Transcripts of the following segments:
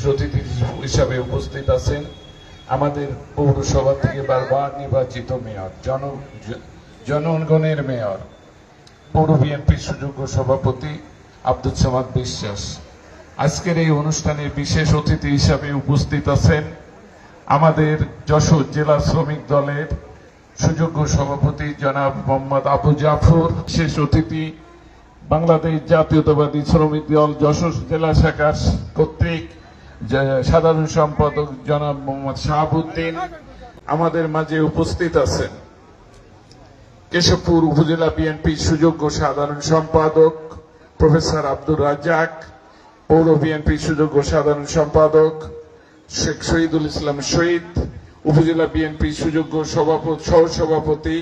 বিশেষ অতিথি হিসাবে উপস্থিত আছেন। আমাদের পৌরসভা থেকে বারবার নির্বাচিত মেয়র, জন, জনগণের মেয়র, পৌর বিএনপির সুযোগ্য সভাপতি আব্দুল সামাদ বিশ্বাস। আজকের এই অনুষ্ঠানে বিশেষ অতিথি হিসাবে উপস্থিত আছেন আমাদের যশোর জেলা শ্রমিক দলের সুযোগ্য সভাপতি জনাব মোহাম্মদ আবু জাফর। বিশেষ অতিথি, বাংলাদেশ জাতীয়তাবাদী শ্রমিক দল যশোর জেলা শাখার কর্তৃক সাধারণ সম্পাদক জনাব মোহাম্মদ শাহাবুদ্দিন আমাদের মাঝে উপস্থিত আছেন। কেশবপুর উপজেলা বিএনপির সুযোগ্য সাধারণ সম্পাদক প্রফেসর আব্দুর রাজ্জাক, পৌর বিএনপির সুযোগ্য সাধারণ সম্পাদক শেখ শহীদুল ইসলাম শহীদ, উপজেলা বিএনপির সুযোগ্য সভাপতি, সহসভাপতি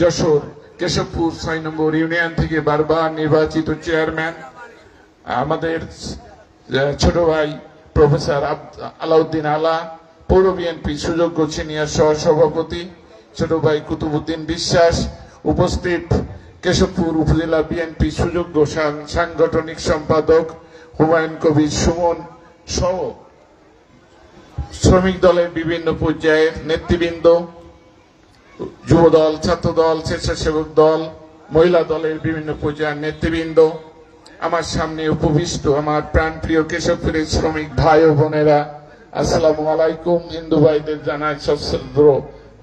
যশোর কেশবপুর ছয় নম্বর ইউনিয়ন থেকে বারবার নির্বাচিত চেয়ারম্যান। আমাদের ছোট ভাই প্রফেসর আলাউদ্দিন আলা, পৌর বিএনপি সুযোগ্য সিনিয়র সহসভাপতি, ছোট ভাই কুতুবুদ্দিন বিশ্বাস, উপস্থিত কেশবপুর উপজেলা বিএনপি সুযোগ্য সাংগঠনিক সম্পাদক হুমায়ুন কবির সুমন সহ শ্রমিক দলের বিভিন্ন পর্যায়ের নেতৃবৃন্দ যুব দল ছাত্র দল স্বেচ্ছাসেবক দল, মহিলা দলের বিভিন্ন পর্যায়ের নেতৃবৃন্দ আমার সামনে উপবিষ্ট আমার প্রাণ প্রাণপ্রিয় কেশবপুরের শ্রমিক ভাই ও বোনেরা, আসসালামু আলাইকুম। হিন্দু ভাইদের জানাই সশ্রদ্ধ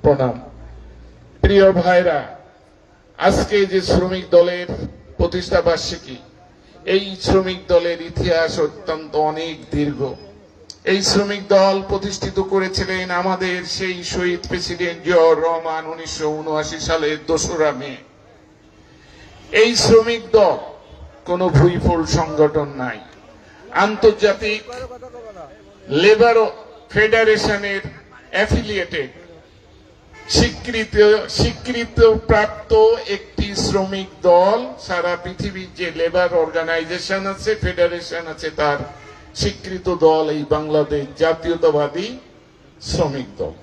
প্রণাম। প্রিয় ভাইরা, আজকে যে শ্রমিক দলের প্রতিষ্ঠা বার্ষিকী, এই শ্রমিক দলের ইতিহাস অত্যন্ত অনেক দীর্ঘ। এই শ্রমিক দল প্রতিষ্ঠিত করেছিলেন আমাদের সেই শহীদ প্রেসিডেন্ট জিয়াউর রহমান উনিশশো উনআশি সালের দোসরা মে। এই শ্রমিক দল কোনো ভুইফোল সংগঠন নাই। আন্তর্জাতিক লেবার ফেডারেশনের অ্যাফিলিয়েটেড স্বীকৃত স্বীকৃত প্রাপ্ত একটি শ্রমিক দল সারা পৃথিবীর যে লেবার অর্গানাইজেশন আছে, ফেডারেশন আছে, তার স্বীকৃত দল এই বাংলাদেশ জাতীয়তাবাদী শ্রমিক দল।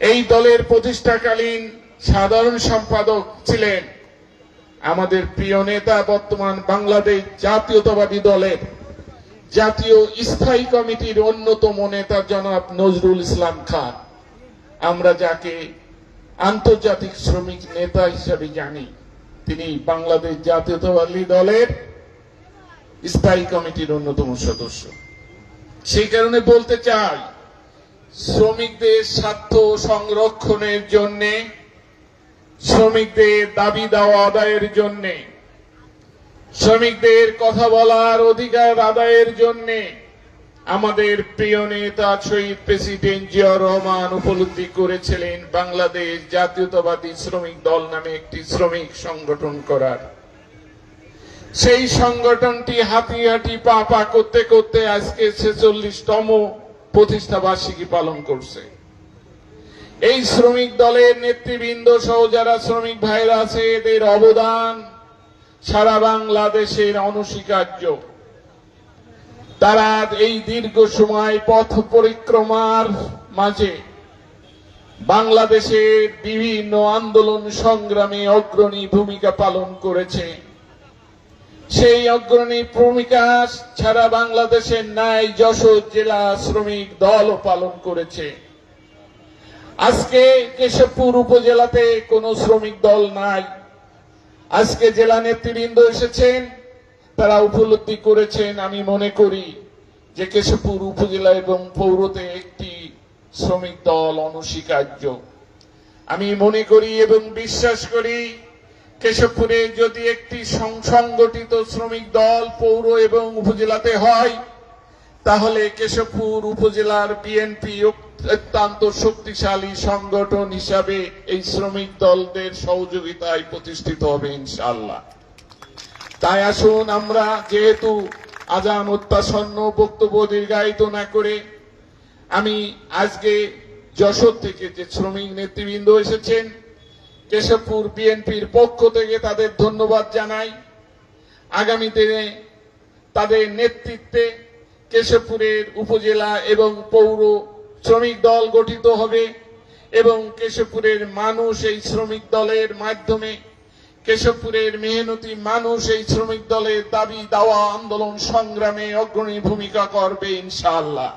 এই দলের প্রতিষ্ঠাকালীন সাধারণ সম্পাদক ছিলেন আমাদের প্রিয় নেতা বর্তমান বাংলাদেশ জাতীয়তাবাদী দলের জাতীয় স্থায়ী কমিটির অন্যতম নেতা জনাব নজরুল ইসলাম খান। আমরা যাকে আন্তর্জাতিক শ্রমিক নেতা হিসাবে জানি, তিনি বাংলাদেশ জাতীয়তাবাদী দলের স্থায়ী কমিটির অন্যতম সদস্য। সেই কারণে বলতে চাই, শ্রমিকদের স্বার্থ সংরক্ষণের জন্য শ্রমিকদের দাবি দেওয়া আদায়ের জন্য। শ্রমিকদের কথা বলার অধিকার আদায়ের জন্য আমাদের প্রিয় নেতা শহীদ প্রেসিডেন্ট জিয়াউর রহমান উপলব্ধি করেছিলেন বাংলাদেশ জাতীয়তাবাদী শ্রমিক দল নামে একটি শ্রমিক সংগঠন করার। সেই সংগঠনটি হাঁটি হাঁটি পা পা করতে করতে আজকে ছেচল্লিশতম প্রতিষ্ঠা বার্ষিকী পালন করছে। এই শ্রমিক দলের নেতৃবৃন্দ সহ যারা শ্রমিক ভাইরা আছে, এদের অবদান সারা বাংলাদেশের অনস্বীকার্য। তারা এই দীর্ঘ সময় পথ পরিক্রমার মাঝে বাংলাদেশের বিভিন্ন আন্দোলন সংগ্রামে অগ্রণী ভূমিকা পালন করেছে। সেই অগ্রণী ভূমিকা ছাড়া বাংলাদেশের ন্যায় যশোর জেলা শ্রমিক দলও পালন করেছে। আজকে কেশবপুর উপজেলাতে কোনো শ্রমিক দল নাই। আজকে জেলা নেতৃবৃন্দ এসেছেন, তারা উপলব্ধি করেছেন, আমি মনে করি যে কেশবপুর উপজেলা এবং পৌরতে একটি শ্রমিক দল অনস্বীকার্য। আমি মনে করি এবং বিশ্বাস করি, কেশবপুরে যদি একটি সংগঠিত শ্রমিক দল পৌর এবং উপজেলাতে হয় তাহলে কেশবপুর উপজেলার বিএনপি অত্যন্ত শক্তিশালী সংগঠন হিসাবে এই শ্রমিক দলদের সহযোগিতায় প্রতিষ্ঠিত হবে ইনশাল্লাহ তাই আসুন আমরা যেহেতু আজান অত্যাসন্ন বক্তব্য দীর্ঘায়িত না করে আমি আজকে যশোর থেকে যে শ্রমিক নেতৃবৃন্দ এসেছেন, কেশবপুর বিএনপির পক্ষ থেকে তাদের ধন্যবাদ জানাই। আগামী দিনে তাদের নেতৃত্বে কেশবপুরের উপজেলা এবং পৌর শ্রমিক দল গঠিত হবে এবং কেশবপুরের মানুষ এই শ্রমিক দলের মাধ্যমে, কেশবপুরের মেহনতি মানুষ এই শ্রমিক দলের দাবি দাওয়া আন্দোলন সংগ্রামে অগ্রণী ভূমিকা করবে ইনশাআল্লাহ।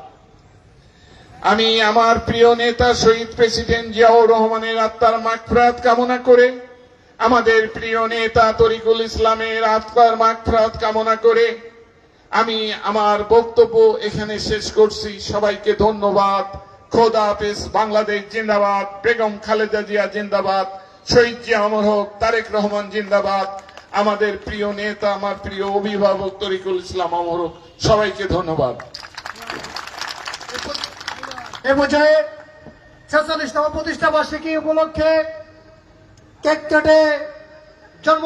আমি আমার প্রিয় নেতা শহীদ প্রেসিডেন্ট জিয়াউর রহমানের আত্মার মাগফিরাত কামনা করে, আমাদের প্রিয় নেতা তরিকুল ইসলামের আত্মার মাগফিরাত কামনা করে আমি আমার বক্তব্য এখানে শেষ করছি। সবাইকে ধন্যবাদ। খোদা হাফেজ, বাংলাদেশ জিন্দাবাদ, বেগম খালেদা জিয়া জিন্দাবাদ, শহীদ জিয়া অমর হোক, তারেক রহমান জিন্দাবাদ, আমাদের প্রিয় নেতা, আমার প্রিয় অভিভাবক তরিকুল ইসলাম অমর হোক, সবাইকে ধন্যবাদ। এ পর্যায়ে ছেচল্লিশতম প্রতিষ্ঠা বার্ষিকী উপলক্ষে কেক কেটে জন্ম